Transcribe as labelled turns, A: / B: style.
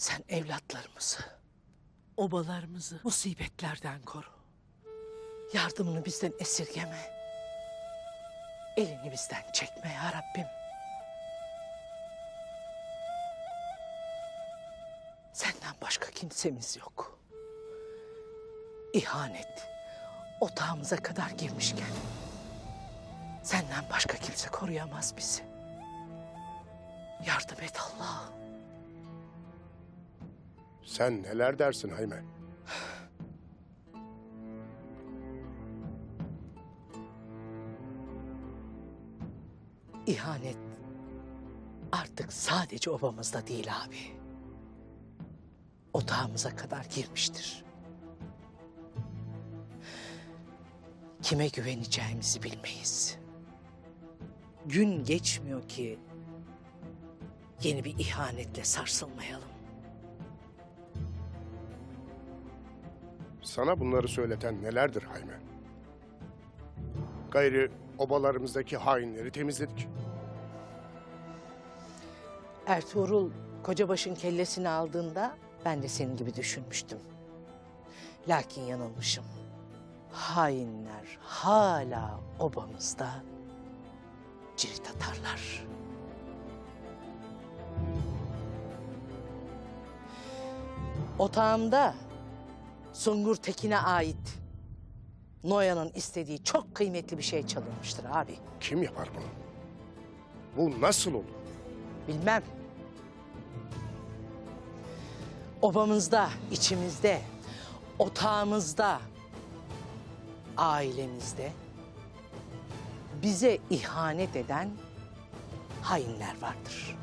A: Sen evlatlarımızı, obalarımızı musibetlerden koru. Yardımını bizden esirgeme. Elini bizden çekme ya Rabbim. Senden başka kimsemiz yok. İhanet otağımıza kadar girmişken senden başka kimse koruyamaz bizi. Yardım et Allah.
B: Sen neler dersin Hayme?
A: İhanet artık sadece obamızda değil abi. Otağımıza kadar girmiştir. Kime güveneceğimizi bilmeyiz. Gün geçmiyor ki yeni bir ihanetle sarsılmayalım.
B: Sana bunları söyleten nelerdir Hayme? Gayrı obalarımızdaki hainleri temizledik.
A: Ertuğrul Kocabaş'ın kellesini aldığında ben de senin gibi düşünmüştüm. Lakin yanılmışım. Hainler hala obamızda cirit atarlar. Otağımda Sungur Tekin'e ait Noyan'ın istediği çok kıymetli bir şey çalınmıştır abi.
B: Kim yapar bunu? Bu nasıl olur?
A: Bilmem. Obamızda, içimizde, otağımızda, ailemizde bize ihanet eden hainler vardır.